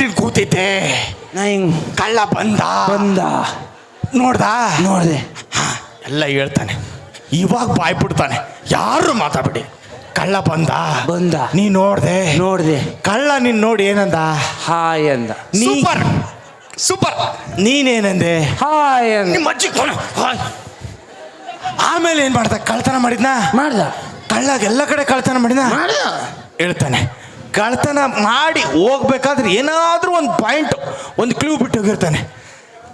ನೀನ್ ಕೂತಿದ್ದೆ ನಾ ಹಿಂಗ್ ಕಳ್ಳ ಬಂದ. ಬಂದ. ನೋಡ್ದ? ನೋಡ್ದೆ. ಹಾ, ಎಲ್ಲ ಹೇಳ್ತಾನೆ. ಇವಾಗ ಬಾಯ್ ಬಿಡ್ತಾನೆ. ಯಾರು ಮಾತಾಡ್ಬಿಡಿ. ಕಳ್ಳ ಬಂದ. ಬಂದ. ನೀ ನೋಡ್ದೆ. ನೋಡ್ದೆ. ಕಳ್ಳ ನೀನ್ ನೋಡಿ ಏನಂದ? ಹಾಯ್ ಅಂದ. ಸೂಪರ್. ಸೂಪರ್. ನೀನೇನಂದೆ? ಹಾಯ್ ಅಂದ. ನಿಮ್ಮ ಅಜ್ಜಿ ಹಾಯ್. ಆಮೇಲೆ ಏನ್ ಮಾಡ್ದ? ಕಳ್ತನ ಮಾಡಿದ್ನಾ? ಮಾಡ್ದ. ಕಳ್ಳಾಗ ಎಲ್ಲ ಕಡೆ ಕಳ್ತನ ಮಾಡಿದ್ನಾ? ಮಾಡ್ದ. ಹೇಳ್ತಾನೆ ಕಳ್ತನ ಮಾಡಿ ಹೋಗ್ಬೇಕಾದ್ರೆ ಏನಾದರೂ ಒಂದು ಪಾಯಿಂಟ್ ಒಂದು ಕ್ಲೂ ಬಿಟ್ಟು ಹೋಗಿರ್ತಾನೆ.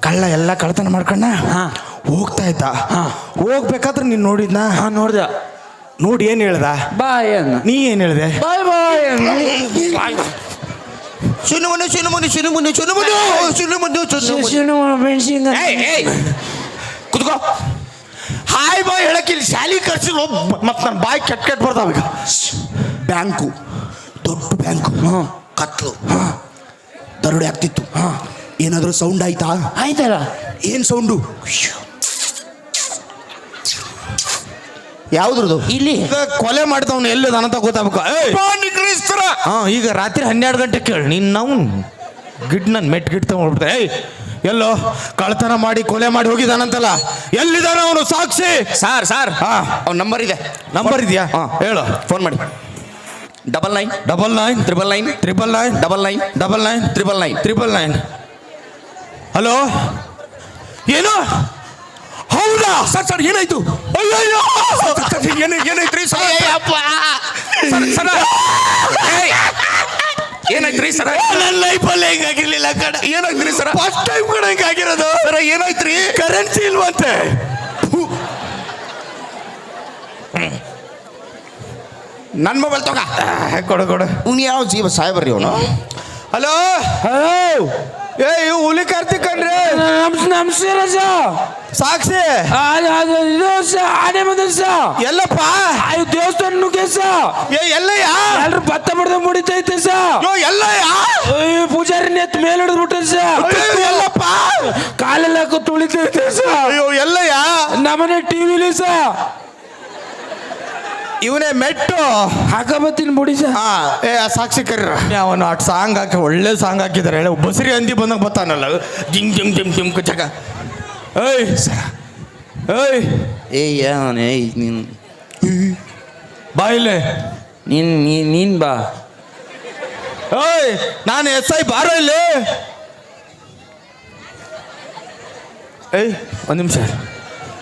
ಕಳ್ಳ ಎಲ್ಲ ಕಳ್ತನ ಮಾಡ್ಕೊಂಡ ಹಾಂ. ಹೋಗ್ತಾ ಇದ್ದ. ಹಾಂ. ಹೋಗ್ಬೇಕಾದ್ರೆ ನೀನು ನೋಡಿದ್ನ? ಹಾ ನೋಡ್ದ. ನೋಡಿ ಏನು ಹೇಳ್ದ? ಬಾಯ್ ನೀ ಏನು ಹೇಳಿದೆ? ಬಾಯ್ ಬಾಯ್ ಸುನುಮನು ಸುನುಮನು ಸುನುಮನು ಸುನುಮನು ಸುನುಮನು ಸುನುಮನು. ಮೆಣಸಿನ ಕುತ್ಕೋ. ಹಾಯ್ ಬಾಯ್ ಹೇಳಕ್ಕೆ ಇಲ್ಲಿ ಶಾಲಿ ಕರ್ಸಿ ಮತ್ತೆ ನನ್ನ ಬಾಯ್ ಕೆಟ್ಟ ಕೆಟ್ಟ ಬರ್ತಾವ ಈಗ. ಬ್ಯಾಂಕು ದೊಡ್ಡ ಬ್ಯಾಂಕು. ಕತ್ಲು. ದರೋಡೆ ಆಗ್ತಿತ್ತು. ಏನಾದರೂ ಸೌಂಡ್ ಆಯ್ತಾ? ಆಯ್ತಲ್ಲ. ಏನು ಸೌಂಡು ಯಾವ್ದ್ರದ್ದು ಇಲ್ಲಿ. ಕೊಲೆ ಮಾಡಿದವನು ಎಲ್ಲಿ ಅಂತ ಗೊತ್ತಾಗಬೇಕು. ಹಾ ಈಗ ರಾತ್ರಿ ಹನ್ನೆರಡು ಗಂಟೆ ಕೇಳಿ. ನೀನ್ ನಾವು ಗಿಡ್ ನನ್ ಮೆಟ್ ಗಿಡ್ ತಗೊಂಡ್ಬಿಡ್ತೆ ಏಯ್! ಎಲ್ಲೋ ಕಳ್ತನ ಮಾಡಿ ಕೊಲೆ ಮಾಡಿ ಹೋಗಿದಾನಂತಲ್ಲ. ಎಲ್ಲಿದ್ದಾನೆ ಅವನು ಸಾಕ್ಷಿ? Sir sir. ಹಾ. ಅವ್ನ ನಂಬರ್ ಇದೆ. ನಂಬರ್ ಇದೆಯಾ? ಹಾ. ಹೇಳು. ಫೋನ್ ಮಾಡಿ. Double nine double nine triple nine triple nine double nine double nine triple nine triple nine hello ಏನು? ಹೌದಾ? ಸರ್ ಸರ್ ಏನಾಯ್ತು? ಅಯ್ಯೋ ಏನು ಏನೈತ್ರಿ ಸರ್? ಸರ್! ಏನಾಯ್ತ್ರಿ ಸರ್? ನನ್ನ ಲೈಫಲ್ಲಿ ಹಿಂಗಾಗಿರ್ಲಿಲ್ಲ ಕಡ. ಏನಾಯ್ತ್ರಿ ಸರ್? ಫಸ್ಟ್ ಟೈಮ್ ಕಡೆ ಹಿಂಗಾಗಿರೋದು. ಸರ್ ಏನಾಯ್ತ್ರಿ? ಕರೆನ್ಸಿ ಇಲ್ವಂತೆ. ನನ್ನ ಮೊಬೈಲ್ ತಗ. ಕೊಡು ಕೊಡು. ಇವ್ನು ಯಾವ ಜೀವ ಸಾಹೇಬ್ರಿ ಇವನು? ಹಲೋ? ಹಲೋ ಏ ಇವ್ ಹುಲಿ ಕಾರ್ತಿಕ್ ಕಣ್ರಿ. ನಮ್ಸ್ ನಮಸ್ಕಾರ ಸಾಕ್ಷಿ. ಆನೆ ಬಂದ ಎಲ್ಲಪ್ಪ. ಆಯು ದೇವಸ್ಥಾನ ನುಗ್ಗೆ ಏ ಎಲ್ಲಯ್ಯ? ಎಲ್ರು ಭತ್ತ ಬಡ್ದ ಮುಡಿತೈತೆ ಯೋ ಎಲ್ಲಯ್ಯ? ಅಯ್ಯೋ, ಪೂಜಾರಿ ನೆತ್ ಮೇಲೆ ಹಿಡಿದು ಬಿಟ್ಟ ಅಯ್ಯೋ, ಎಲ್ಲಪ್ಪ. ಕಾಲೆಲ್ಲ ತುಳಿತೈತೆ ಅಯ್ಯೋ ಎಲ್ಲಯ್ಯ? ನಮ್ಮನೆ ಟಿವಿಲಿ ಸರ್ ಇವನೇ ಮೆಟ್ಟು. ಹಾಕಬತ್ತೀನಿ ಮುಡಿ ಸರ್ ಹಾ ಏ ಆ ಸಾಕ್ಷಿ ಕರೀರ. ಅವನು ಅಟ್ ಸಾಂಗ್ ಹಾಕಿ ಒಳ್ಳೆ ಸಾಂಗ್ ಹಾಕಿದಾರೆ. ಹೇಳ ಬಸರಿ ಅಂದಿ ಬಂದಾಗ ಬರ್ತಾನಲ್ಲ ಜಿಂಗ್ ಜಿಂಗ್ ಜಿಮ್ ಜಿಮ್ ಜಗ. ಏಯ್ ಏಯ್. ಏಯ್ ಏಯ್ ನೀನ್. ಬಾಯಿಲೆ ನೀನ್ ನೀನ್ ನೀನ್ ಬಾ. ಏಯ್ ನಾನು ಎಸ್ ಐ ಬಾರೋ ಇಲ್ಲಿ. ಏಯ್ ಒಂದು ನಿಮಿಷ.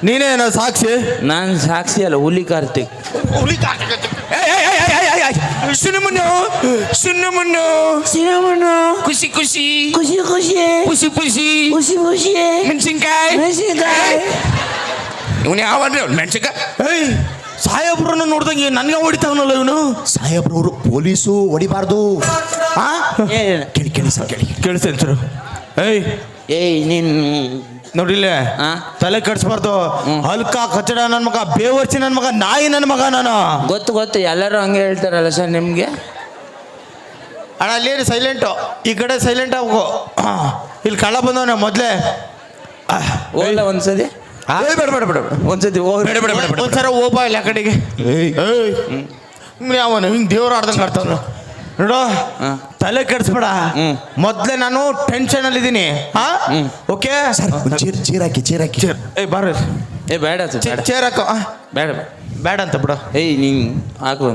ನೀನೇನೋ ಸಾಕ್ಷಿ? ನಾನು ಸಾಕ್ಷಿ ಅಲ್ಲ ಹುಲಿ ಕಾರ್ತಿಕ್. ಸುಮ್ಮನು ಸುಮ್ಮನು ಸಿನಿಮನು ಖುಷಿ ಖುಷಿ. ಖುಷಿ ಖುಷಿ. ಖುಷಿ ಖುಷಿ. ಖುಷಿ ಖುಷಿ. ಮೆಣಸಿನ್ಕಾಯಿ. ಮೆಣಸಿನ್ಕಾಯಿ. ಇವನು ಯಾವನ್ರಿ ಅವ್ನು ಮೆಣಸಿನ್ಕಾಯಿ? ಏಯ್ ಸಾಹೇಬ್ರನ್ನ ನೋಡ್ದಂಗೆ ನನಗೆ ಹೊಡಿತಾವನಲ್ಲ ಇವನು? ಸಾಹೇಬ್ರವರು ಪೊಲೀಸು ಹೊಡಿಬಾರ್ದು. ಹಾ ಕೇಳಿ ಕೇಳಿ ಸರ್ ಕೇಳಿ ಕೇಳಿಸ್ತೇನೆ ಸರ್. ಏಯ್ ಏಯ್ ನೀನ್ ನೋಡಿಲ್ಲ? ತಲೆ ಕಟ್ಸ್ಬಾರ್ದು ಹಲ್ಕ ಕಚಡ ನನ್ನ ಮಗ ಬೇವರ್ಸಿ ನನ್ನ ಮಗ ನಾಯಿ ನನ್ನ ಮಗ ನಾನು. ಗೊತ್ತು ಗೊತ್ತು. ಎಲ್ಲರೂ ಹಂಗೆ ಹೇಳ್ತಾರಲ್ಲ ಸರ್ ನಿಮ್ಗೆ? ಅಣ್ಣ ಅಲ್ಲಿ ಸೈಲೆಂಟು ಈ ಕಡೆ ಸೈಲೆಂಟ್ ಆಗು ಇಲ್ಲಿ ಕಳ್ಳ ಬಂದವನ ಮೊದಲೇ. ಹೋಗ್ಲ ಒಂದ್ಸತಿ? ಬೇಡ ಬೇಡ ಬೇಡ ಒಂದ್ಸತಿ ಬೇಡ ಬೇಡ ಬೇಡ ಓಪ ಇಲ್ಲ ಆ ಕಡೆಗೆ. ಏಯ್ ಅವನು ಹಿಂಗೆ ದೇವ್ರ ಆಡ್ದಂಗೆ ಆಡ್ತಾವನು. ನೋಡು ಹಾ. ತಲೆ ಕೆಡಿಸ್ಬೇಡ. ಮೊದ್ಲೇ ಮೊದಲೇ ನಾನು ಟೆನ್ಷನ್ ಅಲ್ಲಿ ಇದ್ದೀನಿ ಹಾ? ಓಕೆ ಸರಿ ಚೀರ್ ಚೀರ್ ಹಾಕಿ ಚೀರ್ ಹಾಕಿ. ಚೇರ್. ಏಯ್ ಬಾರ ಏ ಬೇಡ ಬೇಡ. ಚೇರ್ ಹಾಕೋ. ಬೇಡ ಬೇಡ. ಅಂತ ಬಿಡು. ಏಯ್ ನೀನ್ ಹಾಕು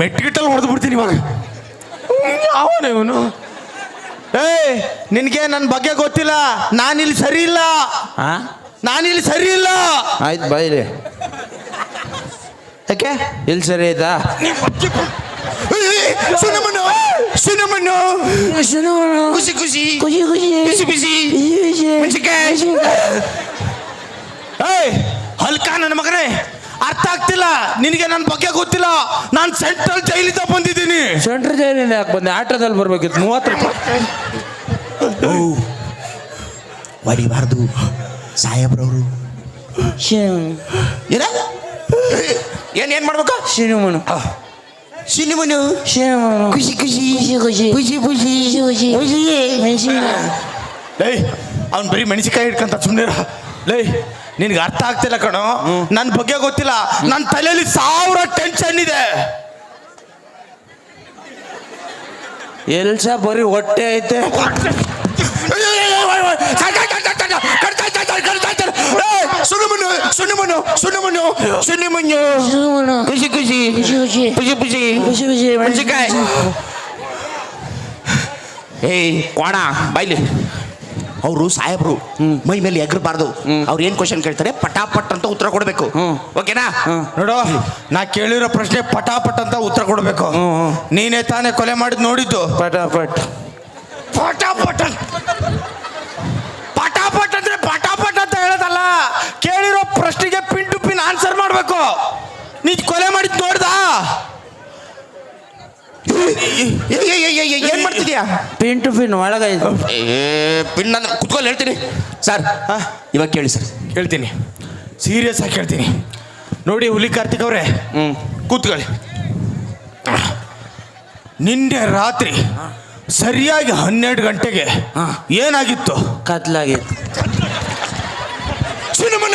ಮೆಟ್ಗಿಟ್ಟಲ್ಲಿ ಹೊಡೆದು ಬಿಡ್ತೀನಿ ಇವಾಗ. ಅವನು ಇವನು? ಏಯ್ ನಿನಗೆ ನನ್ನ ಬಗ್ಗೆ ಗೊತ್ತಿಲ್ಲ. ನಾನಿಲ್ಲಿ ಸರಿ ಇಲ್ಲ. ಹಾ? ನಾನಿಲ್ಲಿ ಸರಿ ಇಲ್ಲ. ಆಯ್ತು ಬಾಯ್ಲಿ ಯಾಕೆ? ಇಲ್ಲಿ ಸರಿ ಆಯ್ತಾ? Sino mo oh? no? Sino mo oh? no? Sino mo oh? no? Kusi kusi. Kusi ಏಯ್ ಹಲ್ಕ ನನ್ನ ಮಗನೇ ಅರ್ಥ ಆಗ್ತಿಲ್ಲ. ನಿನಗೆ ನನ್ನ ಬಗ್ಗೆ ಗೊತ್ತಿಲ್ಲ. ನಾನು ಸೆಂಟ್ರಲ್ ಜೈಲಿಂದ ಬಂದಿದ್ದೀನಿ. ಸೆಂಟ್ರಲ್ ಜೈಲಿಂದ ಯಾಕೆ ಬಂದೆ? ಆಟೋದಲ್ಲಿ ಬರ್ಬೇಕಿತ್ತು. ಮೂವತ್ತು ರೂಪಾಯಿ. ಹೊಡಿಬಾರ್ದು ಸಾಹೇಬ್ರವರು. ಏನ? ಏನೇನು ಮಾಡ್ಬೇಕು? ಸಿನಿಮನು ಶಿನಿಮನು ಶಿನಿಮನು ಖುಷಿ ಖುಷಿ ಖುಷಿ ಖುಷಿ ಖುಷಿ ಖುಷಿ ಖುಷಿ ಮೆಣಸಿನ ಲೈ ಅವ್ನು ಬರೀ ಮೆಣಸಿಕಾಯಿ ಹಿಡ್ಕಂತ ಸುಮ್ಮನೆ ಲೈ ನಿನಗೆ ಅರ್ಥ ಆಗ್ತಿಲ್ಲ ಕಣೋ ನನ್ನ ಬಗ್ಗೆ ಗೊತ್ತಿಲ್ಲ ನನ್ನ ತಲೆಯಲ್ಲಿ ಸಾವಿರ ಟೆನ್ಷನ್ ಇದೆ ಎಲ್ಸ ಬರೀ ಹೊಟ್ಟೆ ಐತೆ ಸುಣ್ಣಮಣ್ಣು ಸುಣ್ಣಮಣ್ಣು ಸುಣ್ಣಮಣ್ಣು ಸುಣ್ಣಮಣ್ಣು ಖುಷಿ ಖುಷಿ ಖುಷಿ ಖುಷಿ ಮೆಣಸಿನ್ಕಾಯಿ ಏಯ್ ಕೋಣ ಬೈಲಿ. ಅವರು ಸಾಹೇಬ್ರು ಮೈ ಮೇಲೆ ಎಗರಬಾರ್ದು. ಅವ್ರು ಏನ್ ಕ್ವಶನ್ ಕೇಳ್ತಾರೆ? ಪಟಾಪಟ್ ಅಂತ ಉತ್ತರ ಕೊಡ್ಬೇಕು. ಓಕೆನಾ? ನೋಡು ನಾ ಕೇಳಿರೋ ಪ್ರಶ್ನೆ ಪಟಾಪಟ್ ಅಂತ ಉತ್ತರ ಕೊಡ್ಬೇಕು. ನೀನೇ ತಾನೇ ಕೊಲೆ ಮಾಡಿದ್ ನೋಡಿದ್ದು. ಪಟಾಪಟ್. ಪಟಾಪಟ್ ಅಂತ- ಪಟಾಪಟ್ ಮಾಡ್ಬೇಕು ನೀ ಕೊಲೆ ಮಾಡಿದ್ ನೋಡ್ದಾ? ಏ, ಏ, ಏ, ಏ, ಏ, ಏನ್ ಮಾಡ್ತಿದ್ಯಾ? ಪಿನ್ ಟು ಪಿನ್ ಒಳಗ ಏ ಪಿನ್ ನಾನು ಕುತ್ಕೊಂಡು ಹೇಳ್ತೀನಿ. ಸರ್ ಇವಾಗ ಕೇಳಿ ಸರ್ ಹೇಳ್ತೀನಿ ಸೀರಿಯಸ್ ಆಗಿ ಹೇಳ್ತೀನಿ ನೋಡಿ ಹುಲಿ ಕಾರ್ತಿಕ್ ಅವರೇ ಕೂತ್ಕೊಳ್ಳಿ. ನಿನ್ನೆ ರಾತ್ರಿ ಸರಿಯಾಗಿ ಹನ್ನೆರಡು ಗಂಟೆಗೆ ಏನಾಗಿತ್ತು?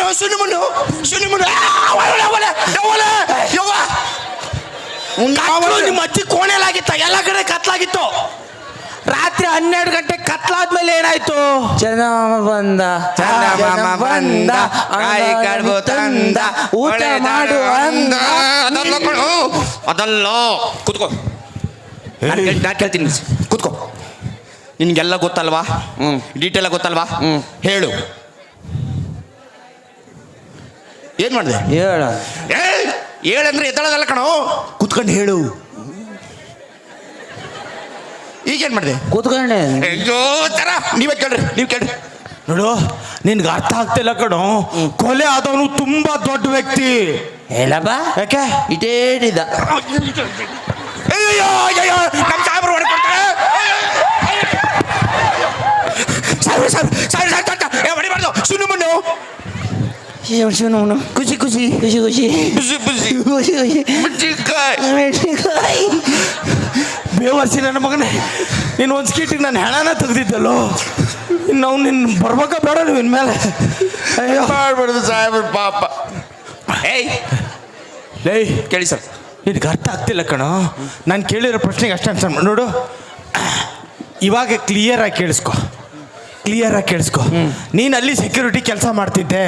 ಕತ್ಲಾಗೈತೆ ಸುಣ್ಣಮಣ್ಣು ಸುಣ್ಣಮಣ್ಣು ಸುಣ್ಣಮಣ್ಣು ಆ, ಒಲೆ, ಒಲೆ, ಒಲೆ, ಯವ್ವ. ಕತ್ಲು ನಿಮ್ಮ ಅಜ್ಜಿ ಕೋಣೆಲಾಗಿತ್ತ ಎಲ್ಲ ಕಡೆ ಕತ್ಲಾಗಿತ್ತು. ರಾತ್ರಿ ಹನ್ನೆರಡು ಗಂಟೆ ಕತ್ಲಾದ್ಮೇಲೆ ಏನಾಯ್ತು? ಚಂದಮಾಮ ಬಂದ ಚಂದಮಾಮ ಬಂದ, ಕಾಯಿ ಕಡುಬು ತಂದ, ಊಟ ಒಳ್ಳೆ ಮಾಡು ಅಂದ. ಅದಲ್ಲ ಕಣೋ, ಅದಲ್ಲ. ಕೂತ್ಕೋ. ನಾನು ಕೇಳ್- ನಾನು ಕೇಳ್ತೀನಿ ಕುತ್ಕೋ. ನಿನ್ಗೆಲ್ಲ ಗೊತ್ತಲ್ವಾ? ಹ್ಮ್. ಡೀಟೇಲ್ ಗೊತ್ತಲ್ವಾ? ಹ್ಮ್. ಹೇಳು. ಏನ್ ಮಾಡಿದೆ? ಹೇಳ. ಹೇಳಂದ್ರೆ ಎದ್ದಳದಲ್ಲ ಕಣೋ. ಕುತ್ಕೊಂಡು ಹೇಳು. ಈಗೇನ್ ಮಾಡಿದೆ? ಕೂತ್ಕೊಂಡೆ. ಅಯ್ಯೋ ತರ. ನೀವೇ ಕೇಳ್ರಿ ನೀವು ಕೇಳ್ರಿ. ನೋಡು ನಿನ್ಗೆ ಅರ್ಥ ಆಗ್ತಿಲ್ಲ ಕಣೋ. ಕೊಲೆ ಆದವನು ತುಂಬಾ ದೊಡ್ಡ ವ್ಯಕ್ತಿ. ಹೇಳಪ್ಪ. ಯಾಕೆ? ಇಟೇಡಿದ. ಅಯ್ಯೋ ಅಯ್ಯೋ ನಮ್ಮ ಸಾಹೇಬರು ಹೊಡ್ಕೊಡ್ತಾರೆ ಸಾಹೇಬ್ರು ಸಾಹೇಬ್ರು ಸಾಹೇಬ್ರು ಸಾಹೇಬ್ರು ಸಾಹೇಬ್ರು ಏ ಹೊಡಿಬಾರ್ದು ಸುಣ್ಣು ಮಣ್ಣು ಖುಷಿ ಖುಷಿ ಖುಷಿ ಖುಷಿ ಬಿಸಿ ಖುಷಿ ಖುಷಿ ಖುಷಿ ಮೆಣಸಿನ್ಕಾಯಿ ಬೇವರ್ಸಿ ನನ್ನ ಮಗನೇ ನೀನು ಒಂದು ಸ್ಕೀಟಿಗೆ ನಾನು ಹೆಣನ ತೆಗ್ದಿದ್ದಲ್ಲೋ ಇನ್ನು ಅವ್ನು ನಿನ್ನ ಬರ್ಬೇಕ ಬೇಡ ನೀವು ಇನ್ಮೇಲೆ ಅಯ್ಯೋ ಮಾಡ್ಬಿಡ್ದು ಸಾಹೇಬ್ರು ಪಾಪ ಏಯ್ ಲೇ ಕೇಳಿ ಸರ್ ನಿನಗೆ ಅರ್ಥ ಆಗ್ತಿಲ್ಲ ಕಣೋ ನಾನು ಕೇಳಿರೋ ಪ್ರಶ್ನೆಗೆ ಅಷ್ಟೇ ಮಾಡು ನೋಡು ಇವಾಗ ಕ್ಲಿಯರ್ ಆಗಿ ಕೇಳಿಸ್ಕೊ ಕ್ಲಿಯರ್ ಆಗಿ ಕೇಳಿಸ್ಕೊ. ನೀನು ಅಲ್ಲಿ ಸೆಕ್ಯೂರಿಟಿ ಕೆಲಸ ಮಾಡ್ತಿದ್ದೆ.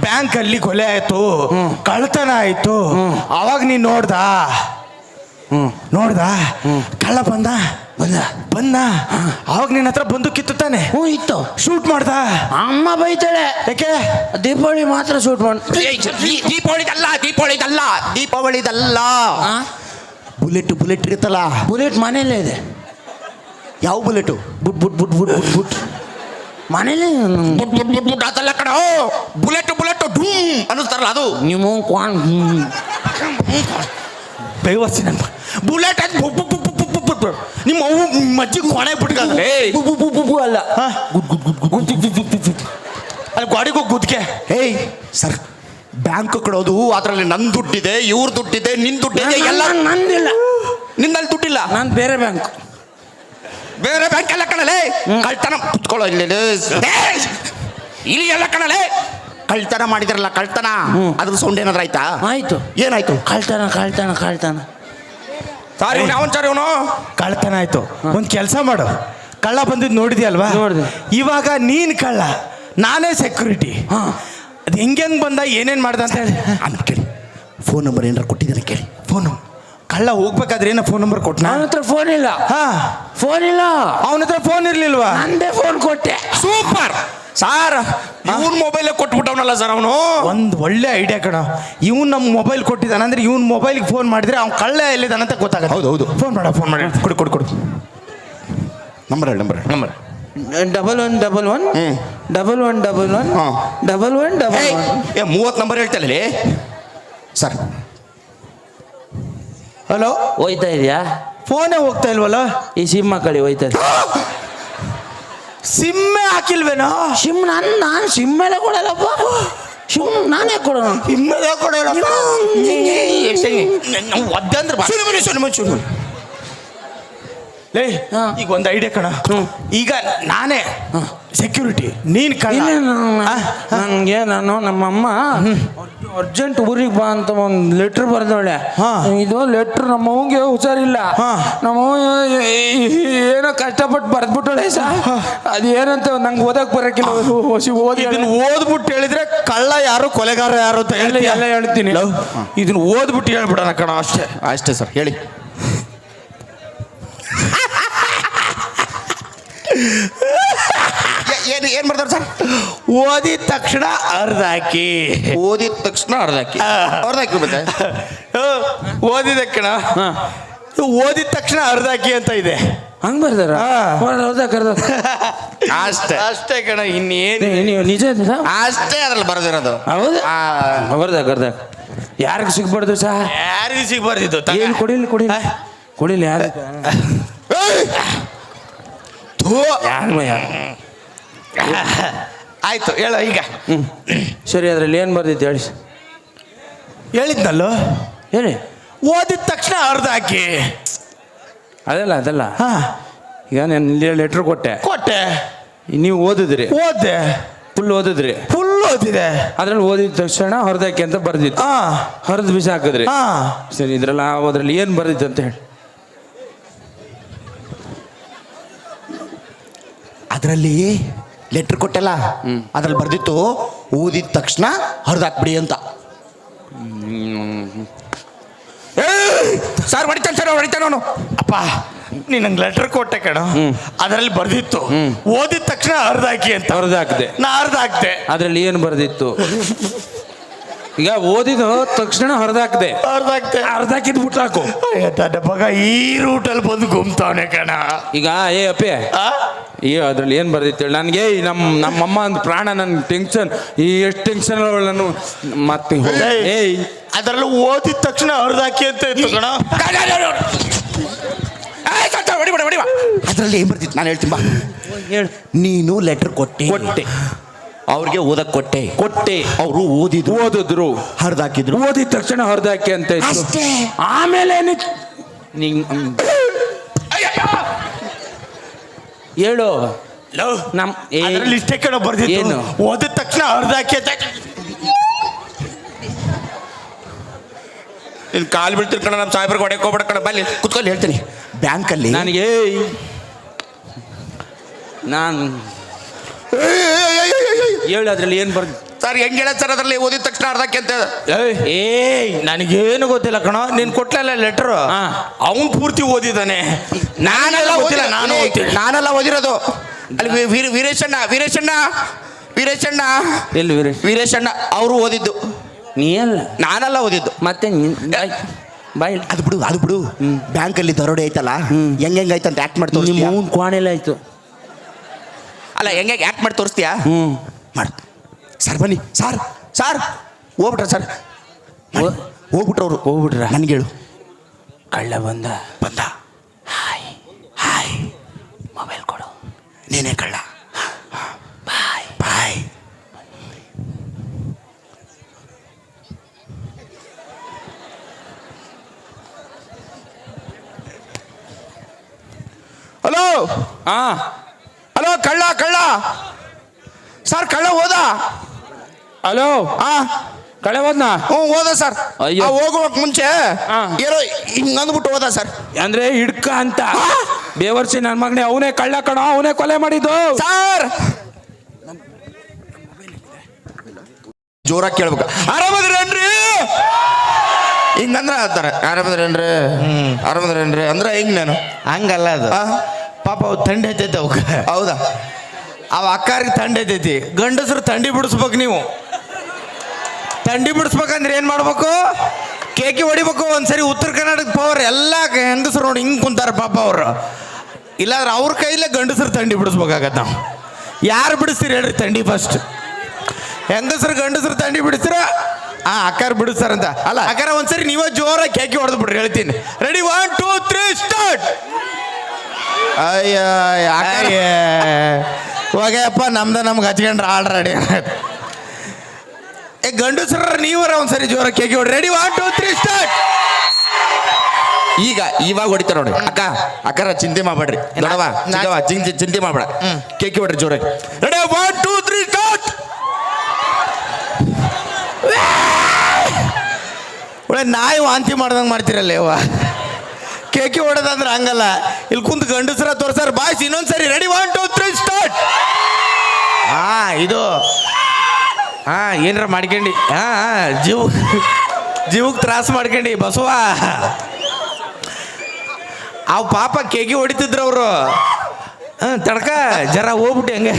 ಬ್ಯಾಂಕ್ ಅಲ್ಲಿ ಕೊಲೆ ಆಯ್ತು. ಕಳ್ತನ ಆಯ್ತು. ಅವಾಗ ನೀನ್ ನೋಡ್ದಾ? ನೋಡ್ದಾ? ಕಳ್ಳ ಬಂದ? ಬಂದ. ಬಂದ? ಅವಾಗ ನಿನ್ನ ಹತ್ರ ಬಂದು ಕಿತ್ತು ತಾನೆ ಹ್ಞೂ ಇತ್ತು. ಶೂಟ್ ಮಾಡ್ದ? ಅಮ್ಮ ಬೈತಾಳೆ. ಯಾಕೆ? ದೀಪಾವಳಿ ಮಾತ್ರ ಶೂಟ್ ಮಾಡಿ ದೀಪಾವಳಿದಲ್ಲ ದೀಪಾವಳಿದಲ್ಲ ದೀಪಾವಳಿದಲ್ಲ. ಬುಲೆಟ್ ಬುಲೆಟ್ ಇರುತ್ತಲ್ಲ. ಬುಲೆಟ್ ಮನೆಯಲ್ಲೇ ಇದೆ. ಯಾವ ಬುಲೆಟು ಬುಟ್ ಬುಟ್ ಬುಟ್ ಬುಟ್ ಬುಟ್ ಬುಟ್. ಮನೇಲೇ ದೊಡ್ಡ ದೊಡ್ಡ ಬುಟ್ ಬುಟ್ ಅದಲ್ಲ ಕಣ. ಬುಲೆಟ್ ಬುಲೆಟ್ ಢೂಮ್ ಅನ್ನಿಸ್ತಾರಲ್ಲ ಅದು. ನೀವು ಕ್ವಾನ್ ಬೇವರ್ಸಿ ನಮ್ಮ. ಬುಲೆಟ್ ಬು- ನಿಮ್ಮ ಅವು ಮಜ್ಜಿ ಕೊಣೆ ಬಿಟ್ಕಲ್ಲ. ಏಯ್ ಬು ಬು ಗುಡ್ ಬು ಬು ಅಲ್ಲ. ಅಲ್ಲಿ ಗಾಡಿಗೂ ಗುದ್ಕೆ ಏಯ್ ಸರ್. ಬ್ಯಾಂಕ್ ಕೊಡೋದು ಅದರಲ್ಲಿ ನನ್ನ ದುಡ್ಡಿದೆ ಇವ್ರ ದುಡ್ಡಿದೆ ನಿನ್ ದುಡ್ಡಿದೆ ಎಲ್ಲ ಎಲ್ಲ ನಂದಿಲ್ಲ. ನಿನ್ನಲ್ಲಿ ದುಡ್ಡಿಲ್ಲ. ನಾನು ಬೇರೆ ಬ್ಯಾಂಕ್. ಬೇರೆ ಬ್ಯಾಂಕ್ ಎಲ್ಲ ಕಣಲೆ. ಕಳ್ತನ ಕುತ್ಕೊಳ್ಳೋ ಇಲ್ಲಿ ಇಲ್ಲಿ ಎಲ್ಲ ಕಣಲೆ. ಕಳ್ತನ ಮಾಡಿದ್ರಲ್ಲ ಕಳ್ತನ. ಅದ್ರ ಸೌಂಡ್ ಏನಾದ್ರು ಆಯ್ತಾ? ಆಯ್ತು. ಏನಾಯ್ತು? ಕಳ್ತನ ಕಳ್ತನ ಕಳ್ತನ. ಸಾರಿ ಅವನ್ ಸಾರಿ ಇವನು ಕಳ್ತನ ಆಯ್ತು. ಒಂದು ಕೆಲಸ ಮಾಡು. ಕಳ್ಳ ಬಂದಿದ್ದು ನೋಡಿದ್ಯಲ್ವಾ? ನೋಡಿದೆ. ಇವಾಗ ನೀನ್ ಕಳ್ಳ. ನಾನೇ ಸೆಕ್ಯೂರಿಟಿ ಹಾ. ಅದು ಹೆಂಗೆ ಹೆಂಗೆ ಬಂದ ಏನೇನು ಮಾಡ್ದ ಅಂತ ಹೇಳಿ. ಅಂತ ಕೇಳಿ. ಫೋನ್ ನಂಬರ್ ಏನಾರು ಕೊಟ್ಟಿದ್ದಾನೆ ಕೇಳಿ. ಫೋನು ಕಳ್ಳ ಹೋಗ್ಬೇಕಾದ್ರೆ ಏನೋ ಫೋನ್ ನಂಬರ್ ಕೊಟ್ನಾ? ನನ್ನ ಹತ್ರ ಫೋನ್ ಇಲ್ಲ. ಹಾ. ಫೋನ್ ಇಲ್ಲ. ಅವನ ಹತ್ರ ಫೋನ್ ಇರ್ಲಿಲ್ವಾ? ನಂದೇ ಫೋನ್ ಕೊಟ್ಟೆ. ಸೂಪರ್. ಸಾರ್ ಇವನ್ ಮೊಬೈಲ್ ಕೊಟ್ಬಿಟ್ಟವನಲ್ಲ ಸರ್ ಅವನು? ಒಂದು ಒಳ್ಳೆ ಐಡಿಯಾ ಕಣ. ಇವನ್ ನಮ್ಮ ಮೊಬೈಲ್ ಕೊಟ್ಟಿದ್ದಾನೆ ಅಂದ್ರೆ ಇವನ್ ಮೊಬೈಲ್ಗೆ ಫೋನ್ ಮಾಡಿದ್ರೆ ಅವ್ನು ಕಳ್ಳ ಎಲ್ಲಿದ್ದಾನೆ ಅಂತ ಗೊತ್ತಾಗುತ್ತೆ. ಹೌದು, ಹೌದು. ಫೋನ್ ಮಾಡ ಫೋನ್ ಮಾಡಿ. ಕೊಡು ಕೊಡು ಕೊಡು. ನಂಬರ್ ಹೇಳಿ number number double one double one hmm. Double one double one ಹಾ. ಡಬಲ್ ಒನ್ ಡಬಲ್ ಒನ್ ಏ ಮೂವತ್ತು ನಂಬರ್ ಹೇಳ್ತಲ್ಲ ಸರ್ ಹಲೋ ಹೋಯ್ತಾ ಇದೆಯಾ ಫೋನೇ ಹೋಗ್ತಾ ಇಲ್ವಲ್ಲ ಈ ಸಿಮ್ ಕಳಿ ಹೋಯ್ತಾ ಇದೆ ಸಿಮ್ಮೆ ಹಾಕಿಲ್ವೇನೋ ಸಿಮ್ ನಾನು ನಾನು ಸಿಮ್ ಮೇಲೆ ಕೊಡಲ್ಲಪ್ಪ ಸಿಮ್ ನಾನೇ ಕೊಡೋಣ ಸಿಮ್ಮೆ ಕೊಡಲ್ಲ ಒದ್ದಂದ್ರೆ ಲೇ ಹಾ. ಈಗ ಒಂದು ಐಡಿಯಾ ಕಣ. ಈಗ ನಾನೇ ಸೆಕ್ಯೂರಿಟಿ ನೀನ್ ನನಗೆ ನಾನು ನಮ್ಮಮ್ಮ ಅರ್ಜೆಂಟ್ ಊರಿಗೆ ಬಾ ಅಂತ ಒಂದು ಲೆಟ್ರ್ ಬರ್ದವಳೆ. ಹಾ. ಇದು ಲೆಟ್ರ್ ನಮ್ಮ ಅವ್ಗೆ ಹುಷಾರಿಲ್ಲ. ಹಾ. ನಮ್ಮ ಏನೋ ಕಷ್ಟಪಟ್ಟು ಬರ್ದ್ಬಿಟ್ಟಳೆ ಸಾ. ಅದು ಏನಂತ ನಂಗೆ ಓದಕ್ ಬರಕಿಲ್ಲ. ಓದಿ ಇದನ್ನ ಓದ್ಬಿಟ್ಟು ಹೇಳಿದ್ರೆ ಕಳ್ಳ ಯಾರು ಕೊಲೆಗಾರ ಯಾರು ಅಂತ ಹೇಳಿ ಹೇಳ್ತೀಯ? ಎಲ್ಲ ಹೇಳ್ತೀನಿ. ಇದನ್ನ ಓದ್ಬಿಟ್ಟು ಹೇಳ್ಬಿಡೋಣ ಕಣ ಅಷ್ಟೇ. ಅಷ್ಟೇ ಸರ್ ಹೇಳಿ. ಏನು ಏನು ಮಾಡ್ತಾರೆ ಸರ್? ಓದಿದ ತಕ್ಷಣ ಅರ್ಧ ಹಾಕಿ ಓದಿದ ತಕ್ಷಣ ಅರ್ಧ ಹಾಕಿ ಅರ್ಧ ಹಾಕಿ ಮತ್ತೆ ಓದಿದ ಕಣ ಓದಿದ ತಕ್ಷಣ ಅರ್ಧ ಹಾಕಿ ಅಂತ ಇದೆ. ಹಂಗ್ ಬರ್ದಾರ. ಹೌದಾ ಕರ್ದ ಅಷ್ಟೇ. ಅಷ್ಟೇ ಕಣ ಇನ್ನೇನು ನೀವು ನಿಜ? ಅಷ್ಟೇ ಅದ್ರಲ್ಲಿ ಬರ್ದಿರೋದು. ಹೌದು? ಆ, ಅರ್ಧ ಕರ್ದ ಯಾರಿಗೆ ಸಿಗ್ಬಾರ್ದು ಸಹ ಯಾರಿಗೂ ಸಿಗ್ಬಾರ್ದಿತ್ತು. ಏನು ಕೊಡಿಲಿ ಕೊಡಿಲಿ? ಕೊಡಿಲಿ ಯಾರು ಯಾರು ಆಯ್ತು ಹೇಳು ಈಗ. ಸರಿ ಅದ್ರಲ್ಲಿ ಏನು ಬರ್ದಿತ್ತು ಹೇಳಿ. ಹೇಳಿದ್ನಲ್ಲೋ? ಹೇಳಿ. ಓದಿದ ತಕ್ಷಣ ಅರ್ಧ ಹಾಕಿ. ಅದಲ್ಲ ಅದಲ್ಲ. ಹಾಂ. ಈಗ ನಾನು ಇಲ್ಲಿ ಲೆಟ್ರ್ ಕೊಟ್ಟೆ. ಕೊಟ್ಟೆ. ನೀವು ಓದಿದ್ರಿ. ಓದ್ದೆ. ಫುಲ್ ಓದಿದ್ರಿ. ಫುಲ್ ಓದಿದೆ. ಅದ್ರಲ್ಲಿ ಓದಿದ ತಕ್ಷಣ ಹೊರದಕ್ಕೆ ಅಂತ ಬರ್ದಿತ್ತು. ಹಾಂ. ಹೊರದ್ ಬಿಸಿ ಹಾಕಿದ್ರಿ ಹಾಂ. ಸರಿ ಇದ್ರಲ್ಲ ಅದ್ರಲ್ಲಿ ಏನು ಬರ್ದಿತ್ತು ಅಂತ ಹೇಳಿ. ಅದರಲ್ಲಿ ಲೆಟ್ರ್ ಕೊಟ್ಟಲ್ಲ ಅದ್ರಲ್ಲಿ ಬರ್ದಿತ್ತು ಊದಿದ ತಕ್ಷಣ ಹರಿದಾಕ್ಬಿಡಿ ಅಂತ. ಸರ್ ಹೊಡಿತಾನೆ ಸರ್ ಹೊಡಿತಾನೆ ಅವನು. ಅಪ್ಪ ನೀನು ನಂಗೆ ಲೆಟರ್ ಕೊಟ್ಟೆ ಕಣ. ಅದರಲ್ಲಿ ಬರ್ದಿತ್ತು. ಓದಿದ ತಕ್ಷಣ ಅರ್ಧ ಹಾಕಿ ಅಂತ. ಅರ್ಧ ಹಾಕಿದೆ ನಾ ಅರ್ಧ ಹಾಕಿದೆ ಅದರಲ್ಲಿ ಏನು ಬರ್ದಿತ್ತು? ಈಗ ಓದಿದ ತಕ್ಷಣ ಹರಿದಾಕ್ದೆ. ಅರ್ಧ ಹರಿದಾಕಿದ್ ಅರ್ಧ ಹಾಕಿದ್ ಬಿಟ್ಟು ಹಾಕು. ಅಯ್ಯ, ನನ್ನ ಮಗ ಈ ರೂಟಲ್ಲಿ ಬಂದು ಗುಮ್ತಾವನೆ ಕಣ. ಈಗ ಏ ಅಪ್ಪೆ. ಆ? ಏ ಅದ್ರಲ್ಲಿ ಏನು ಬರ್ದಿತ್ತು ಹೇಳಿ ನನಗೆ ನಮ್ಮ ನಮ್ಮಮ್ಮ ಅಂದ್ ಪ್ರಾಣ ನನ್ ಟೆನ್ಷನ್ ಈ ಎಷ್ಟು ಟೆನ್ಷನ್ ನಾನು ಮತ್ತೆ ಹೋಗ್- ಏಯ್. ಏಯ್. ಅದರಲ್ಲಿ ಓದಿದ ತಕ್ಷಣ ಹರಿದಾಕಿ ಅಂತ ಇತ್ತು ಕಣ. ಅದರಲ್ಲಿ ಏನು ಬರ್ದಿತ್ತು? ನಾನು ಹೇಳ್ತೀನಿ ಬಾ. ಹೇಳು. ನೀನು ಲೆಟರ್ ಕೊಟ್ಟೆ. ಕೊಟ್ಟೆ. ಅವ್ರಿಗೆ ಓದಕ್ ಕೊಟ್ಟೆ. ಕೊಟ್ಟೆ. ಅವರು ಓದಿದ್ರು. ಓದಿದ್ರು. ಹರಿದಾಕಿದ್ರು. ಓದಿದ ತಕ್ಷಣ ಹರಿದಾಕಿ ಅಂತ ಇತ್ತು. ಅಷ್ಟೇ. ಆಮೇಲೆ ಏನಿತ್ತು? ಹ್ಮ್. ಹೇಳು. ನಮ್ ಏ ಅದರಲ್ಲಿ ಇಷ್ಟೇ ಕಣ ಬರ್ದಿತ್ತು. ಏನು? ಓದಿದ ತಕ್ಷಣ ಹರಿದಾಕಿ ಹಾಕಿ ಅಂತ ನಿನ್ ಕಾಲು ಬೀಳ್ತಿರ್ ಕಣ ನಮ್ಮ ಸಾಹೇಬ್ರಿಗೆ ಹೊಡೆಯಕ್ಕೆ ಹೋಗ್ಬೇಡ ಕಣ. ಬಲ್ಲಿ ಕುತ್ಕೊಂಡು ಹೇಳ್ತೀನಿ. ಬ್ಯಾಂಕಲ್ಲಿ ನನಗೆ ನಾನು ಹೇಳು ಅದ್ರಲ್ಲಿ ಏನು ಬರ್ದು ಸರ್ ಹೆಂಗ್ ಹೇಳ ಸರ್ ಅದರಲ್ಲಿ ಓದಿದ ತಕ್ಷಣ ಅರ್ಧಕ್ಕೆ ಅಂತ ಏಯ್. ನನಗೇನು ಗೊತ್ತಿಲ್ಲ ಕಣ ನೀನ್ ಕೊಟ್ಲಲ್ಲ ಲೆಟರ್ ಹಾ. ಅವನ್ ಪೂರ್ತಿ ಓದಿದಾನೆ ನಾನೆಲ್ಲ ಗೊತ್ತಿಲ್ಲ ಓದಿಲ್ಲ ನಾನು ಓದ್ತೀನಿ. ನಾನೆಲ್ಲ ಓದಿರೋದು. ಅಲ್ಲಿ ವೀರ ವೀರೇಶಣ್ಣ ವೀರೇಶಣ್ಣ ವೀರೇಶಣ್ಣ. ಎಲ್ಲಿ ವೀರೇಶ್ ವೀರೇಶಣ್ಣ ಅವರು ಓದಿದ್ದು. ನೀ ಅಲ್ಲ. ನಾನೆಲ್ಲ ಓದಿದ್ದು. ಮತ್ತೆ ನೀನ್ ಬಾಯ್ ಅದು ಬಿಡು ಅದು ಬಿಡು. ಬ್ಯಾಂಕಲ್ಲಿ ದರೋಡೆ ಐತಲ್ಲ ಹೆಂಗ್ ಹೆಂಗ್ ಆಯ್ತು ಅಂತ ಆಕ್ಟ್ ಮಾಡಿ ನಿಮ್ಮ ಕ್ವಾಣೆಲ್ಲ ಆಯ್ತು. ಅಲ್ಲ ಹೆಂಗೆ ಆಕ್ಟ್ ಮಾಡಿ ತೋರಿಸ್ತೀಯಾ? ಹ್ಞೂ ಮಾಡು. ಸರ್ ಬನ್ನಿ ಸರ್ ಸರ್. ಹೋಗ್ಬಿಟ್ರ ಸರ್. ಹೋಗ್ಬಿಟ್ರವ್ರು ಹೋಗ್ಬಿಟ್ರ? ನನ್ಗೆ ಹೇಳು. ಕಳ್ಳ ಬಂದ. ಬಂದ. Hi hi. ಮೊಬೈಲ್ ಕೊಡು. ನೀನೇ ಕಳ್ಳ. ಬಾಯ್. ಬಾಯ್. ಹಲೋ? ಹಾ. ಹಲೋ ಕಳ್ಳ ಕಳ್ಳ. ಸರ್ ಕಳ್ಳ ಹೋದ ಹಲೋ ಆ. ಕಳೆ ಹೋದ್ನಾ ಹ್ಞೂ ಹೋದ ಸರ್ ಅಯ್ಯೋ. ಮುಂಚೆ. ಏನೋ ಹಿಂಗ್ ಅಂದ್ಬಿಟ್ಟು ಹೋದ ಸರ್ ಅಂದ್ರೆ ಹಿಡ್ಕ ಅಂತ. ಬೇವರ್ಸಿ ನನ್ನ ಮಗನೇ ಅವನೇ ಕಳ್ಳ ಕಣ ಅವನೇ ಕೊಲೆ ಮಾಡಿದ್ದು. ಸರ್ ಜೋರಾಗಿ ಕೇಳ್ಬೇಕು. ಆರಾಮದ್ರೇನ್ರಿ ಹಿಂಗಂದ್ರ ಅಂತಾರೆ. ಆರಾಮದ್ರೇನ್ರಿ ಆರಾಮದ್ರೇನ್ರಿ ಅಂದ್ರೆ ಹಿಂಗ್ ನಾನು. ಹಂಗಲ್ಲ ಅದು. ಪಾಪ ಅವ್ ತಂಡ ಐತೈತೆ ಅವಕ್ಕೆ ಹೌದಾ? ಅವ ಅಕ್ಕಾರಿಗೆ ಥಂಡಿ ಐತೈತಿ ಗಂಡಸರು ತಂಡಿ ಬಿಡಿಸ್ಬೇಕು ನೀವು. ತಂಡಿ ಬಿಡಿಸ್ಬೇಕಂದ್ರೆ ಏನು ಮಾಡ್ಬೇಕು? ಕೇಕಿ ಹೊಡಿಬೇಕು. ಒಂದ್ಸರಿ ಉತ್ತರ ಕರ್ನಾಟಕ ಪವರ್ ಎಲ್ಲ ಹೆಂಗಸರು ನೋಡಿ ಹಿಂಗೆ ಕುಂತಾರೆ ಪಾಪ ಅವರು. ಇಲ್ಲಾಂದ್ರೆ ಅವ್ರ ಕೈಲೇ ಗಂಡಸರು ತಂಡಿ ಬಿಡಿಸ್ಬೇಕಾಗತ್ತೆ ನಾವು. ಯಾರು ಬಿಡಿಸ್ತೀರಿ ಹೇಳ್ರಿ ತಂಡಿ ಫಸ್ಟ್ ಹೆಂಗಸರು ಗಂಡಸರು ತಂಡಿ ಬಿಡಿಸ್ತೀರ? ಆ ಅಕ್ಕಾರ ಬಿಡಿಸ್ತಾರಂತ. ಅಲ್ಲ ಅಕ್ಕಾರ ಒಂದ್ಸರಿ ನೀವೇ ಜೋರಾಗಿ ಕೇಕಿ ಹೊಡೆದು ಬಿಡ್ರಿ ಹೇಳ್ತೀನಿ. Ready one two three start ಅಯ್ಯ. ಹೋಗಪ್ಪ ನಮ್ದ ನಮ್ಗೆ ಹಚ್ಕೊಂಡ್ರೆ ಆಲ್ರೆಡಿ ಏ ಗಂಡಸ್ರ ನೀವರ ಒಂದ್ಸರಿ ಜೋರ ಕೇಕಿ ಹೊಡ್ರಿ ready one two three start ಈಗ ಇವಾಗ ಹೊಡಿತಾರ ನೋಡಿ ಅಕ್ಕ ಅಕ್ಕರ ಚಿಂತೆ ಮಾಡ್ಬೇಡ್ರಿ. ನೋಡವ ಚಿಕ್ಕವ ಚಿಂತೆ ಚಿಂತೆ ಮಾಡ್ಬೇಡ. ಕೇಕಿ ಹೊಡ್ರಿ ಜೋರಾಗಿ. Ready one two three start ಒಳ್ಳೆ ನಾಯಿ ವಾಂತಿ ಮಾಡ್ದಂಗೆ ಮಾಡ್ತಿರಲ್ಲ ಯವ್ವ ಕೇಕಿ ಹೊಡೆದಂದ್ರೆ ಹಂಗಲ್ಲ. ಇಲ್ಲಿ ಗಂಡಸರ ಗಂಡಸ್ರ ತೋರ್ಸಾರ ಬಾಯ್ಸ್ ಇನ್ನೊಂದ್ಸರಿ ready one two three start ಹಾ ಇದು ಹಾ ಏನಾರ ಮಾಡ್ಕೊಂಡಿ ಹಾ ಜೀವ ಜೀವಕ್ಕೆ ತ್ರಾಸ ಮಾಡ್ಕೊಂಡಿ ಬಸವ. ಅವ್ ಪಾಪ ಕೇಗಿ ಹೊಡಿತಿದ್ರು ಅವರು. ಹಾಂ ತಡ್ಕ ಜರ ಹೋಗ್ಬಿಟ್ಟು ಹಂಗೆ.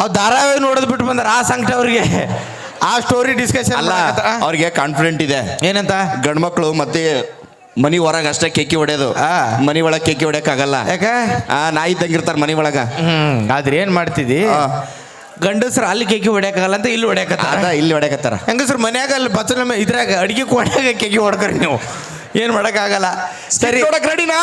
ಅವ್ ಧಾರಾವಾಹಿ ನೋಡೋದು ಬಿಟ್ಟು ಬಂದಾರ ಆ ಸಂಕಟ ಅವ್ರಿಗೆ. ಆ ಸ್ಟೋರಿ ಡಿಸ್ಕಷನ್ ಅಲ್ಲ ಅವ್ರಿಗೆ ಕಾನ್ಫಿಡೆಂಟ್ ಇದೆ. ಏನಂತ? ಗಂಡ್ಮಕ್ಳು ಮತ್ತೆ ಮನಿ ಹೊರಗೆ ಅಷ್ಟೇ ಕೆಕ್ಕಿ ಹೊಡೆಯೋದು. ಆ. ಮನಿ ಒಳಗೆ ಕೆಕ್ಕಿ ಹೊಡೆಯಕ್ ಆಗಲ್ಲ ಯಾಕ? ಆ ನಾಯಿ ಇದ್ದಂಗಿರ್ತಾರ ಮನಿ ಒಳಗ. ಹ್ಮ್ ಆದ್ರೆ ಏನ್ ಮಾಡ್ತಿದ್ದಿ? ಗಂಡಸ್ರ ಅಲ್ಲಿ ಕೇಕಿ ಹೊಡ್ಯಾಕಲ್ಲ ಅಂತ ಇಲ್ಲಿ ಹೊಡ್ಯಾಕತ್ತ ಅದ ಇಲ್ಲಿ ಹೊಡ್ಯಾಕತ್ತಾರ. ಹೆಂಗಸ್ರು ಮನ್ಯಾಗ ಅಲ್ಲಿ ಬಚ್ಚಲ ಇದ್ರಾಗ ಅಡಿಗೆ ಕೊಡ್ಯಾಗ ಕೇಕಿ ಹೊಡ್ಕರಿ ನೀವು. ಏನ್ ಮಾಡಕ್ಕಾಗಲ್ಲ. ಸರಿ. ರೆಡಿ ನಾ?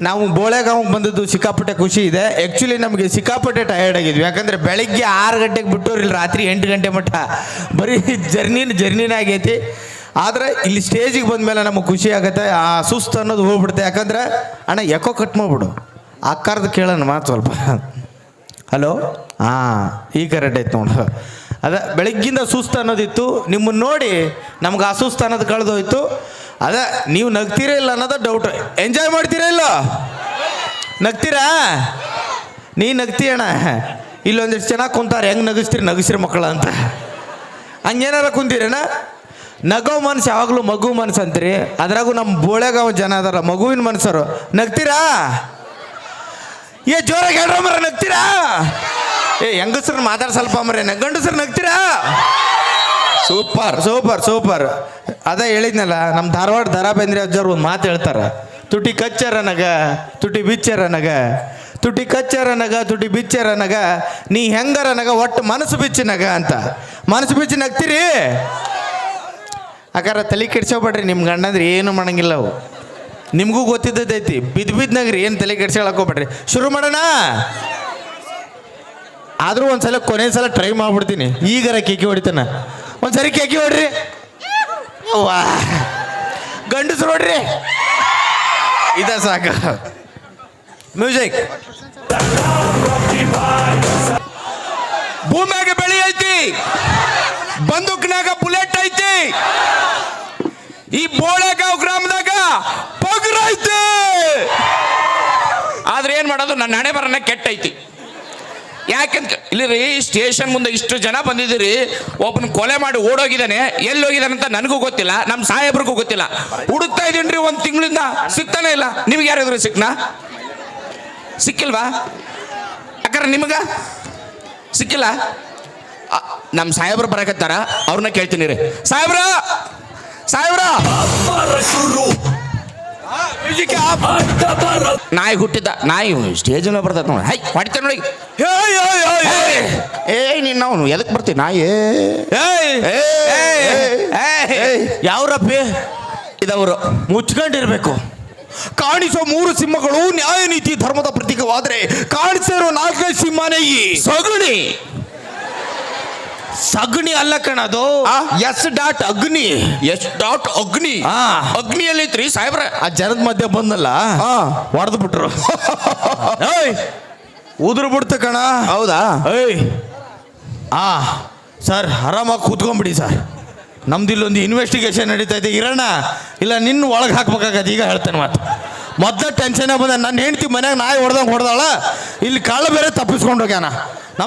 ನಾವು ಬೋಳೆಗಾವ್ ಬಂದದ್ದು ಸಿಕ್ಕಾಪಟ್ಟೆ ಖುಷಿ ಇದೆ. ಆ್ಯಕ್ಚುಲಿ ನಮಗೆ ಸಿಕ್ಕಾಪಟ್ಟೆ ಟಯರ್ಡ್ ಆಗಿದ್ವಿ. ಯಾಕಂದ್ರೆ ಬೆಳಗ್ಗೆ ಆರು ಗಂಟೆಗೆ ಬಿಟ್ಟೋರಿಲ್ಲ ಇಲ್ಲಿ ರಾತ್ರಿ ಎಂಟು ಗಂಟೆ ಮಟ್ಟ. ಬರೀ ಜರ್ನಿನ ಜರ್ನಿನ ಆಗೈತಿ ಆದ್ರೆ ಇಲ್ಲಿ ಸ್ಟೇಜಿಗೆ ಬಂದ್ಮೇಲೆ ನಮಗೆ ಖುಷಿ ಆಗುತ್ತೆ. ಆ ಸುಸ್ತು ಅನ್ನೋದು ಹೋಗ್ಬಿಡುತ್ತೆ. ಯಾಕಂದ್ರೆ, ಅಣ್ಣ ಎಕೋ ಕಟ್ ಮಾಡ್ಬಿಡು. ಆ ಕರ್ದು ಕೇಳೋಣ, ಮಾತು ಸ್ವಲ್ಪ. ಹಲೋ? ಹಾಂ, ಈ ಕರೆಕ್ಟ್ ಐತೆ ನೋಡು. ಅದ, ಬೆಳಗ್ಗಿಂದ ಸುಸ್ತು ಅನ್ನೋದಿತ್ತು. ನಿಮ್ಮನ್ನು ನೋಡಿ ನಮ್ಗೆ ಆ ಸುಸ್ತು ಅನ್ನೋದು ಕಳೆದೋಯ್ತು. ಅದ, ನೀವು ನಗ್ತೀರಾ ಇಲ್ಲ ಅನ್ನೋದು ಡೌಟ್ ಎಂಜಾಯ್ ಮಾಡ್ತೀರಾ ಇಲ್ಲ? ನಗ್ತೀರಾ? ನೀ ನಗ್ತೀಯಣ್ಣ ಇಲ್ಲೊಂದಿಷ್ಟು ಚೆನ್ನಾಗಿ ಕುಂತಾರೆ. ಹೆಂಗೆ ನಗಿಸ್ತೀರಿ? ನಗಿಸ್ರಿ ಮಕ್ಕಳ ಅಂತ. ಹಂಗೇನಾರ ಕುಂತೀರೇನ ನಗೋ ಮನ್ಸು ಯಾವಾಗಲೂ ಮಗು ಮನ್ಸು ಅಂತೀರಿ. ಅದ್ರಾಗೂ ನಮ್ಮ ಬೋಳೆಗಾಂವ್ ಜನ ಅದಾರ ಮಗುವಿನ ಮನ್ಸರು ನಗ್ತೀರಾ? ಏ ಜೋರಾಗಿ ಹೇಳ್ರ ಮರ ನಗ್ತೀರಾ? ಏ ಹೆಂಗಸ್ರನ್ನ ಮಾತಾಡ ಸ್ವಲ್ಪ ಮರ ಗಂಡಸ್ರು ನಗ್ತೀರಾ? ಸೂಪರ್. Super super. ಅದ ಹೇಳಿದ್ನಲ್ಲ ನಮ್ಮ ಧಾರವಾಡ ದರಾ ಬೇಂದ್ರೆ ಅಜ್ಜವ್ರು ಒಂದು ಮಾತು ಹೇಳ್ತಾರ. ತುಟಿ ಕಚ್ಚರ ನಗ ತುಟಿ ಬಿಚ್ಚರ ನಗ. ತುಟಿ ಕಚ್ಚರ ನಗ ತುಟಿ ಬಿಚ್ಚರ ನಗ. ನೀ ಹೆಂಗರ ನಗ ಒಟ್ಟು ಮನಸ್ಸು ಬಿಚ್ಚಿ ನಗ ಅಂತ. ಮನಸ್ಸು ಬಿಚ್ಚಿ ನಗ್ತೀರಿ? ಅಕಾರ ತಲೆ ಕೆಡ್ಸೋಬೇಡ್ರಿ ನಿಮ್ಮ ಗಂಡಂದ್ರೆ ಏನು ಮಾಡಂಗಿಲ್ಲ ಅವು. ನಿಮಗೂ ಗೊತ್ತಿದ್ದೈತಿ ಬಿದ್ದು ಬಿದ್ದನಾಗ್ರಿ ಏನು ತಲೆ ಕೆಡ್ಸ್ಕೊಳಕ್ ಹೋಗ್ಬೇಡ್ರಿ. ಶುರು ಮಾಡೋಣ? ಆದರೂ ಒಂದ್ಸಲ, ಕೊನೆ ಸಲ ಟ್ರೈ ಮಾಡ್ಬಿಡ್ತೀನಿ. ಈಗರ ಕೇಕಿ ಹೊಡಿತಾನ. ಒಂದ್ಸರಿ ಕೇಕಿ ಹೊಡ್ರಿ. ವಾ ಗಂಡಸ್ರು ನೋಡ್ರಿ. ಇದ ಸಾಕ. ಮ್ಯೂಸಿಕ್ ಭೂಮಿಗೆ ಬೆಳಿ ಐತಿ. ಬಂದೂಕ್ನಾಗ ಬುಲೆಟ್ ಐತಿ. ಈ ಬೋಳೆಗಾವ್ ಗ್ರಾಮದಾಗ ಪಗ್ರ ಐತಿ. ಆದ್ರೆ ಏನ್ ಮಾಡೋದು? ನನ್ನ ಹಣೆ ಬರನ ಕೆಟ್ಟೈತಿ. ಯಾಕಂತ ಇಲ್ಲಿ ರೀ ಸ್ಟೇಷನ್ ಮುಂದೆ ಇಷ್ಟು ಜನ ಬಂದಿದ್ದೀರಿ. ಒಬ್ಬನ ಕೊಲೆ ಮಾಡಿ ಓಡೋಗಿದ್ದಾನೆ. ಎಲ್ಲಿ ಹೋಗಿದ್ದಾನೆ ಅಂತ ನನಗೂ ಗೊತ್ತಿಲ್ಲ. ನಮ್ಮ ಸಾಹೇಬ್ರಿಗೂ ಗೊತ್ತಿಲ್ಲ. ಹುಡುಕ್ತಾ ಇದೀನಿ ಒಂದು ತಿಂಗಳಿಂದ. ಸಿಗ್ತಾನೆ ಇಲ್ಲ. ನಿಮ್ಗೆ ಯಾರಾದ್ರೂ ಸಿಕ್ನಾ? ಸಿಕ್ಕಿಲ್ವಾ? ಯಾಕಂದ್ರೆ ನಿಮಗ? ಸಿಕ್ಕಿಲ್ಲ? ನಮ್ಮ ಸಾಹೇಬ್ರು ಬರಕತ್ತಾರ ಅವ್ರನ್ನ ಕೇಳ್ತೀನಿ ರೀ. ಸಾಹೇಬ್ರ ಸಾಹೇಬ್ರ! ನಾಯಿ ಹುಟ್ಟಿದ್ದ ನಾಯಿ ಸ್ಟೇಜ್ ಬರ್ತದ ನೋಡಿ. ಹೈ ಹೊಡಿತಾನೆ ನೋಡಿ ಏ ನೀನು ನಾವು ಎದಕ್ಕೆ ಬರ್ತಿ ನಾಯಿ? ಯಾವ್ರಪ್ಪಿ? ಇದವರು ಮುಚ್ಕೊಂಡಿರ್ಬೇಕು. ಕಾಣಿಸೋ ಮೂರು ಸಿಂಹಗಳು ನ್ಯಾಯ ನೀತಿ ಧರ್ಮದ ಪ್ರತೀಕವಾದರೆ ಕಾಣಿಸಿರೋ ನಾಲ್ಕೈದು ಸಿಂಹನೇ ಈ. ಸಗುಣಿ. ಸಗಣಿ ಅಲ್ಲ ಕಣದು ಆ? S dot Agni. S dot Agni. Agni ಐತ್ರಿ ಸಾಹೇಬ್ರ. ಆ ಜನದ ಮಧ್ಯೆ ಬಂದಲ್ಲ. ಹೊಡೆದು ಬಿಟ್ರು. ಉದುರು ಬಿಡ್ತ ಕಣ. ಹೌದಾ? ಏಯ್. ಆ ಸರ್ ಆರಾಮಾಗಿ ಕೂತ್ಕೊಂಡ್ಬಿಡಿ ಸರ್. ನಮ್ದು ಇಲ್ಲೊಂದು ಇನ್ವೆಸ್ಟಿಗೇಷನ್ ನಡೀತಾ ಇದೆ. ಇರೋಣ ಇಲ್ಲ ನಿನ್ನ ಒಳಗೆ ಹಾಕ್ಬೇಕಾಗತ್ತೆ. ಈಗ ಹೇಳ್ತೇನೆ ಮತ್ತೆ ಮೊದಲ ಟೆನ್ಷನ್ ಬಂದ. ನನ್ನ ಹೆಂಡ್ತಿ ಮನ್ಯಾಗ ನಾಯಿ ಹೊಡೆದಂಗೆ ಹೊಡೆದಾಳ. ಇಲ್ಲಿ ಕಳ್ಳ ಬೇರೆ ತಪ್ಪಿಸ್ಕೊಂಡು ಹೋಗ್ಯಾನ. ನಮ್ಮ